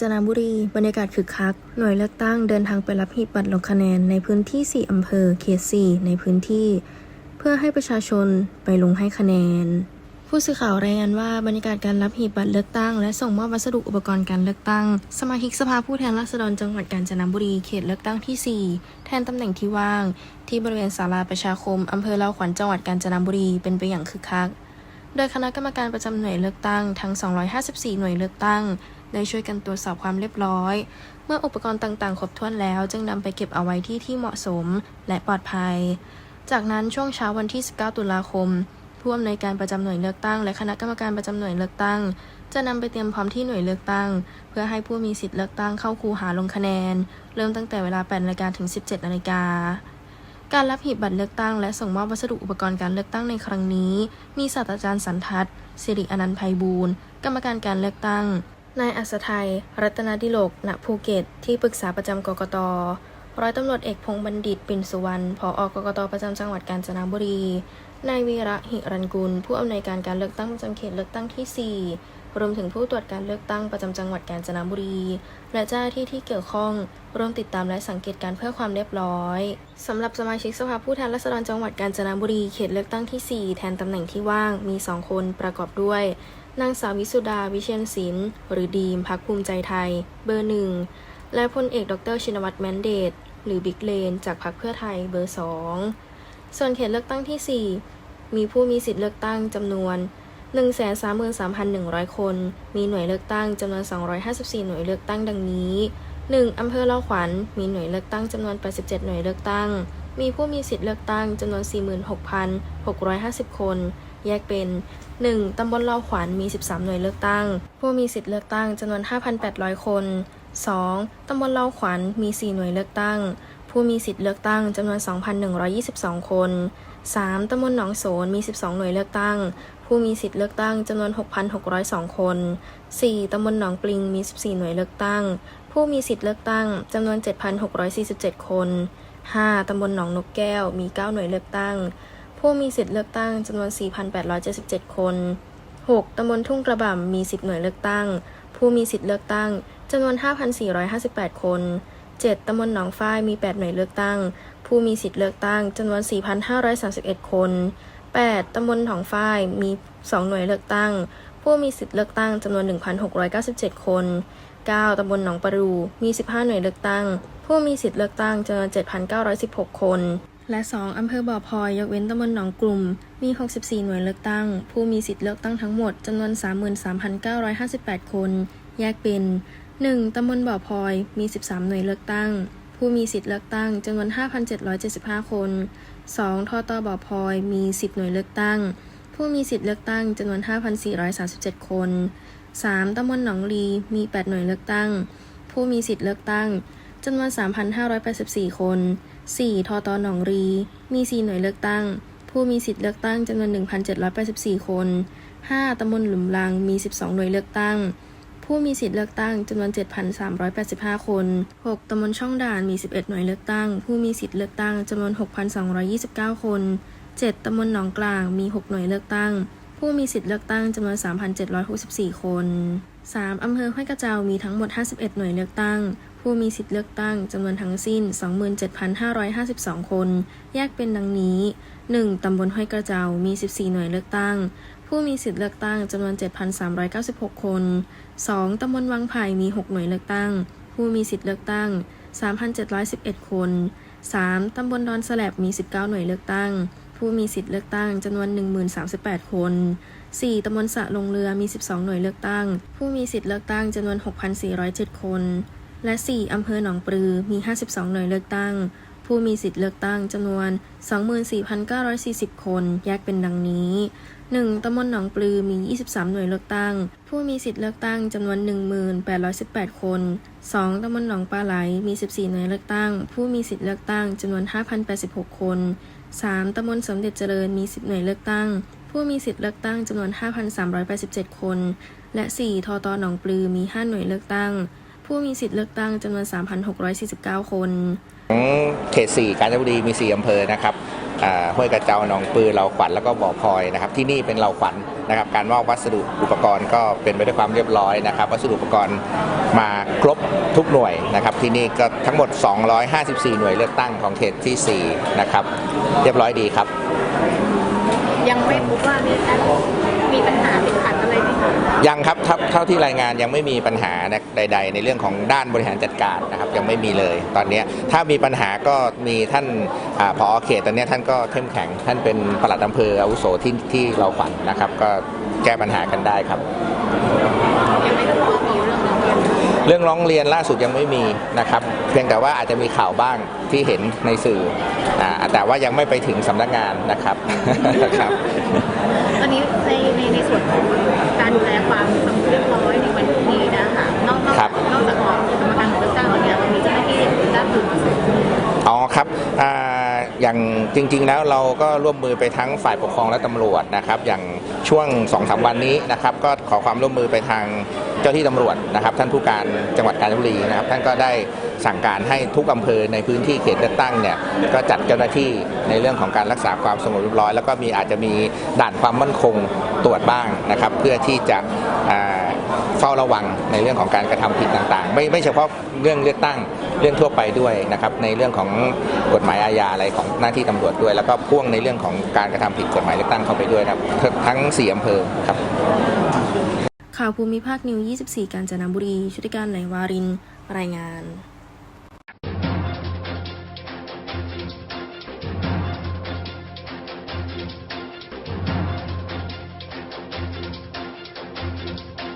จนบุรี บรรยากาศคึกคัก หน่วยเลือกตั้งเดินทางไปรับหีบบัตรลงคะแนนในพื้นที่ 4 อำเภอเขต 4 ในพื้นที่ เพื่อให้ประชาชนไปลงให้คะแนน ผู้สื่อข่าวรายงานว่าบรรยากาศการรับหีบบัตรเลือกตั้ง และส่งมอบวัสดุอุปกรณ์การเลือกตั้ง สมาชิกสภาผู้แทนราษฎรจังหวัดกาญจนบุรีเขตเลือกตั้งที่ 4 แทนตำแหน่งที่ว่าง ที่บริเวณศาลาประชาคมอำเภอเลาขวัญจังหวัดกาญจนบุรีเป็นไปอย่างคึกคัก โดยคณะกรรมการประจำหน่วยเลือกตั้งทั้ง 254 หน่วยเลือกตั้ง ได้ช่วยกันตรวจสอบความเรียบร้อย เมื่ออุปกรณ์ต่างๆ ครบถ้วนแล้วจึงนำไปเก็บเอาไว้ที่ที่เหมาะสมและปลอดภัย จากนั้นช่วงเช้าวันที่ 19 ตุลาคมผู้อำนวยการประจำหน่วยเลือกตั้งและคณะกรรมการประจำหน่วยเลือกตั้ง จะนำไปเตรียมพร้อมที่หน่วยเลือกตั้ง เพื่อให้ผู้มีสิทธิ์เลือกตั้งเข้าคูหาลงคะแนน เริ่มตั้งแต่เวลา8นาฬิกาถึง 17นาฬิกาการรับหีบบัตรเลือกตั้งและส่งมอบวัสดุอุปกรณ์การเลือกตั้งในครั้งนี้ มีศาสตราจารย์สันทัศน์สิริอนันต์ไพบูลย์กรรมการการเลือกตั้ง นายอัศทัย รัตนดิโลก ณ ภูเก็ต ที่ปรึกษาประจำกกต ร้อยตำรวจเอกพงษ์บัณฑิต ปิ่นสุวรรณ ผอ กกต ประจำจังหวัดกาญจนบุรี นายวีระหิรันกุล ผู้อำนวยการการเลือกตั้งประจำเขตเลือกตั้งที่ 4 รวมถึงผู้ตรวจการเลือกตั้งประจำจังหวัดกาญจนบุรี และเจ้าหน้าที่ที่เกี่ยวข้องร่วมติดตามและสังเกตการเพื่อความเรียบร้อยสำหรับสมาชิกสภาผู้แทนราษฎรจังหวัดกาญจนบุรีเขตเลือกตั้งที่ 4 แทนตำแหน่งที่ว่างมี 2 คนประกอบด้วยนางสาววิสุดาวิเชียนศิลป์หรือดีมพักภูมิใจไทย เบอร์หนึ่งและพลเอกดรชินวัตรแมนเดต หรือบิ๊กเลน จากพรรคเพื่อไทยเบอร์สองส่วนเขตเลือกตั้งที่ 4 มีผู้มีสิทธิ์เลือกตั้งจำนวน 133,100 คน มีหน่วยเลือกตั้งจำนวน 254 หน่วยเลือกตั้งดังนี้ 1. อำเภอเล่าขวัญ มีหน่วยเลือกตั้งจำนวน 87 หน่วยเลือกตั้ง มีผู้มีสิทธิ์เลือกตั้งจำนวน 46,650 คน แยกเป็น 1. ตำบลเล่าขวัญ มี 13 หน่วยเลือกตั้ง ผู้มีสิทธิ์เลือกตั้งจำนวน 5,800 คน 2. ตำบลเล่าขวัญ มี 4 หน่วยเลือกตั้ง ผู้มีสิทธิ์เลือกตั้งจำนวน 2,122 คน 3. ตำบลหนองโสน มี 12 หน่วยเลือกตั้ง ผู้มีสิทธิ์เลือกตั้งจำนวน 6,602 คน 4. ตำบลหนองปลิงมี 14 หน่วยเลือกตั้ง ผู้มีสิทธิ์เลือกตั้งจำนวน 7,647 คน 5. ตำบลหนองนกแก้วมี 9 หน่วยเลือกตั้ง ผู้มีสิทธิ์เลือกตั้งจำนวน 4,877 คน 6. ตำบลทุ่งกระบ่ำมี 10 หน่วยเลือกตั้ง ผู้มีสิทธิ์เลือกตั้งจำนวน 5,458 คน 7. ตำบลหนองฝ้ายมี 8 หน่วยเลือกตั้ง ผู้มีสิทธิ์เลือกตั้งจำนวน 4,531 คน 8. ตำบลหนองฝ้ายมี 2 หน่วยเลือกตั้ง ผู้มีสิทธิ์เลือกตั้งจำนวน 1,697 คน 9. ตำบลหนองปรูมี 15 หน่วยเลือกตั้ง ผู้มีสิทธิ์เลือกตั้งจำนวน 7,916 คน และ 2. อำเภอบ่อพลอยยกเว้นตำบลหนองกลุ่ม มี 64 หน่วยเลือกตั้ง ผู้มีสิทธิ์เลือกตั้งทั้งหมดจำนวน 33,958 คน แยกเป็น 1. ตำบลบ่อพลอยมี 13 หน่วยเลือกตั้ง ผู้มีสิทธิ์เลือกตั้งจำนวน 5,775 คน 2. ทอตอบ่อพลอย มี10หน่วยเลือกตั้ง ผู้มีสิทธิ์เลือกตั้งจำนวน 5,437 คน 3. ตำบลหนองลี มี 8 หน่วยเลือกตั้ง ผู้มีสิทธิ์เลือกตั้งจำนวน 3,584 คน 4. ทอตอหนองรี มี 4 หน่วยเลือกตั้ง ผู้มีสิทธิ์เลือกตั้งจำนวน 1,784 คน 5. ตำบลหลุมลัง มี 12 หน่วยเลือกตั้ง ผู้มีสิทธิ์เลือกตั้งจำนวน 7,385 คน 6. ตำบลช่องด่านมี 11 หน่วยเลือกตั้ง ผู้มีสิทธิ์เลือกตั้งจำนวน 6,229 คน 7. ตำบลหนองกลางมี 6 หน่วยเลือกตั้ง ผู้มีสิทธิ์เลือกตั้งจำนวน 3,764 คน 3. อำเภอห้วยกระเจ้ามีทั้งหมด 51 หน่วยเลือกตั้ง ผู้มีสิทธิ์เลือกตั้งจำนวนทั้งสิ้น 27,552 คน แยกเป็นดังนี้ 1. ตำบลห้วยกระเจ้ามี 14 หน่วยเลือกตั้ง ผู้มีสิทธิ์เลือกตั้งจำนวน 7,396 คน 2. ตำบลวังไผ่มี 6 หน่วยเลือกตั้ง ผู้มีสิทธิ์เลือกตั้ง 3,711 คน 3. ตำบลดอนสแลบมี 19 หน่วยเลือกตั้ง ผู้มีสิทธิ์เลือกตั้งจำนวน 1038 คน 4. ตำบลสะลงเรือมี 12 หน่วยเลือกตั้ง ผู้มีสิทธิ์เลือกตั้งจำนวน 6,407 คน และ 4. อำเภอหนองปลือมี 52 หน่วยเลือกตั้ง ผู้มีสิทธิ์เลือกตั้งจำนวน 24,940 คน แยกเป็นดังนี้ 1. ตำบลหนองปลือมี 23 หน่วยเลือกตั้ง ผู้มีสิทธิ์เลือกตั้งจำนวน 1818 คน 2. ตำบลหนองปลาไหล มี 14 หน่วยเลือกตั้ง ผู้มีสิทธิ์เลือกตั้งจำนวน 5,086 คน 3. ตำบลสมเด็จเจริญ มี 10 หน่วยเลือกตั้ง ผู้มีสิทธิ์เลือกตั้งจำนวน 5,387 คน และ 4. ทอตอหนองปลือ มี 5 หน่วยเลือกตั้ง ผู้มีสิทธิ์เลือกตั้งจำนวน 3,649 คนของเขต4กาญจนบุรีมี 4 อำเภอนะครับ ห้วยกระเจ้าหนองปือเราขวัญแล้วก็บ่อพลอยนะครับ ที่นี่เป็นเราขวัญนะครับ การมอบวัสดุอุปกรณ์ก็เป็นไปด้วยความเรียบร้อยนะครับ วัสดุอุปกรณ์มาครบทุกหน่วยนะครับ ที่นี่ก็ทั้งหมด 254 หน่วยเลือกตั้งของเขตที่ 4 นะครับ เรียบร้อยดีครับ ยังไม่พบว่ามีการมีปัญหาติดขัด ยังครับเท่าเท่าที่รายงานยังไม่มีปัญหาใด ๆ ในเรื่องของด้านบริหารจัดการนะครับยังไม่มีเลย ตอนนี้ถ้ามีปัญหาก็มีท่านอาผอเขตตอนนี้ท่านก็เข้มแข็ง ท่านเป็นปลัดอำเภออาวุโสที่ที่เราขวัญนะครับ ก็แก้ปัญหากันได้ครับ ยังไม่พบว่ามีเรื่องร้องเรียนเรื่องร้องเรียนล่าสุดยังไม่มีนะครับ เพียงแต่ว่าอาจจะมีข่าวบ้างที่เห็นในสื่ออ่าแต่ว่ายังไม่ไปถึงสำนักงานนะครับ ครับ ตอนนี้ในในในส่วนของการดูแลความสงบเรียบร้อยในวันพรุ่งนี้นะคะนอกนอกครัจากบนอกจากของกรรมการเลือกตั้งแล้วเนี่ยมันมีเจ้าหน้าที่ด้านอื่นมาส่งอ๋อครับอาอย่างจริงๆแล้วเราก็ร่วมมือไปทั้งฝ่ายปกครองและตำรวจนะครับ อย่างช่วง2อสวันนี้นะครับ ก็ขอความร่วมมือไปทาง เจ้าที่ตำรวจนะครับ ท่านผู้การจังหวัดกาญจนบุรีนะครับ ท่านก็ได้สั่งการให้ทุกอำเภอในพื้นที่เขตเลือกตั้งเนี่ยก็จัดเจ้าหน้าที่ในเรื่องของการรักษาความสงบเรียบร้อย แล้วก็มีอาจจะมีด่านความมั่นคงตรวจบ้างนะครับ เพื่อที่จะเฝ้าระวังในเรื่องของการกระทำผิดต่างๆ ไม่ไม่เฉพาะเรื่องเลือกตั้งเรื่องทั่วไปด้วยนะครับในเรื่องของกฎหมายอาญาอะไรของหน้าที่ตำรวจด้วย แล้วก็พ่วงในเรื่องของการกระทำผิดกฎหมายเลือกตั้งเข้าไปด้วยครับทั้งสี่อำเภอครับ ข่าวภูมิภาคนิว 24 กาญจนบุรี ชุติการไหลวาริน รายงาน